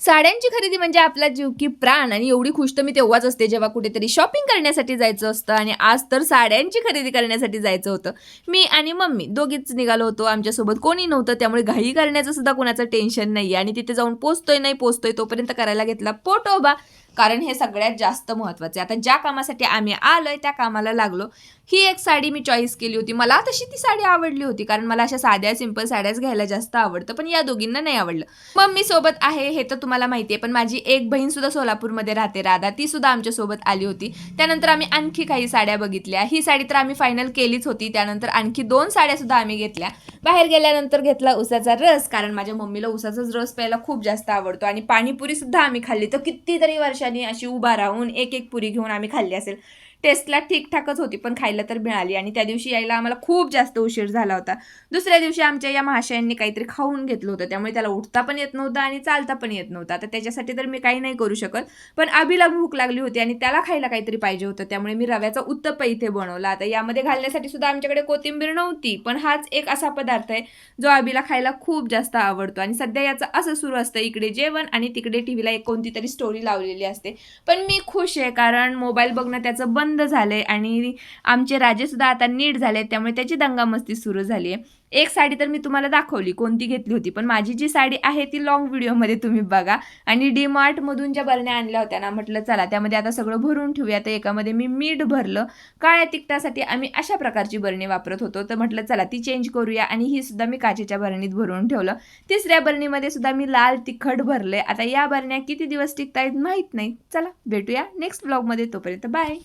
साड्यांची खरेदी म्हणजे आपला जीव की प्राण आणि एवढी खुश तर मी तेव्हाच असते जेव्हा कुठेतरी शॉपिंग करण्यासाठी जायचं असतं आणि आज तर साड्यांची खरेदी करण्यासाठी जायचं होतं. मी आणि मम्मी दोघीच निघालो होतो. आमच्यासोबत कोणी नव्हतं. त्यामुळे घाई करण्याचं सुद्धा कोणाचं टेन्शन नाही आणि तिथे जाऊन पोचतोय नाही पोचतोय तोपर्यंत करायला घेतला पोटोबा कारण हे सगळ्यात जास्त महत्त्वाचं आहे. आता ज्या कामासाठी आम्ही आलोय त्या कामाला लागलो. ही एक साडी मी चॉईस केली होती. मला तशी ती साडी आवडली होती कारण मला अशा साध्या सिंपल साड्याच घ्यायला जास्त आवडतं पण या दोघींना नाही आवडलं. मम्मी सोबत आहे हे तर तुम्हाला माहिती आहे पण माझी एक बहीण सुद्धा सोलापूरमध्ये राहते राधा. ती सुद्धा आमच्यासोबत आली होती. त्यानंतर आम्ही आणखी काही साड्या बघितल्या. ही साडी तर आम्ही फायनल केलीच होती. त्यानंतर आणखी दोन साड्या सुद्धा आम्ही घेतल्या. बाहेर गेल्यानंतर घेतला उसाचा रस कारण माझ्या मम्मीला उसाचाच रस प्यायला खूप जास्त आवडतो. आणि पाणीपुरी सुद्धा आम्ही खाल्ली. तर कितीतरी वर्ष वर्षांनी अशी उभा राहून एक एक पुरी घेऊन आम्ही खाल्ली असेल. टेस्टला ठीकठाकच होती पण खायला तर मिळाली. आणि त्या दिवशी यायला आम्हाला खूप जास्त उशीर झाला होता. दुसऱ्या दिवशी आमच्या या महाशयांनी काहीतरी खाऊन घेतलं होतं. त्यामुळे त्याला उठता पण येत नव्हतं आणि चालता पण येत नव्हतं. आता त्याच्यासाठी तर मी काही नाही करू शकत. पण आबीला भूक लागली होती आणि त्याला खायला काहीतरी पाहिजे होतं. त्यामुळे मी रव्याचा उत्तप्प इथे बनवला. आता यामध्ये घालण्यासाठी सुद्धा आमच्याकडे कोथिंबीर नव्हती पण हाच एक असा पदार्थ आहे जो आबीला खायला खूप जास्त आवडतो. आणि सध्या याचं असं सुरू असतं इकडे जेवण आणि तिकडे टी व्हीला एक कोणती तरी स्टोरी लावलेली असते. पण मी खुश आहे कारण मोबाईल बघणं त्याचं बंद झालंय आणि आमचे राजेसुद्धा आता नीट झाले त्यामुळे त्याची दंगामस्ती सुरू झाली आहे एक साडी तर मी तुम्हाला दाखवली कोणती घेतली होती पण माझी जी साडी आहे ती लॉंग व्हिडिओमध्ये तुम्ही बघा. आणि डी मार्टमधून ज्या बरण्या आणल्या होत्या ना म्हटलं चला त्यामध्ये आता सगळं भरून ठेवूया तर एकामध्ये मी मीठ भरलं. काळ्या तिखटासाठी आम्ही अशा प्रकारची बरणी वापरत होतो तर म्हटलं चला ती चेंज करूया आणि ही सुद्धा मी काचेच्या बरणीत भरून ठेवलं. तिसऱ्या बरणीमध्ये सुद्धा मी लाल तिखट भरले. आता या बरण्या किती दिवस टिकतायत माहीत नाही. चला भेटूया नेक्स्ट ब्लॉगमध्ये तोपर्यंत बाय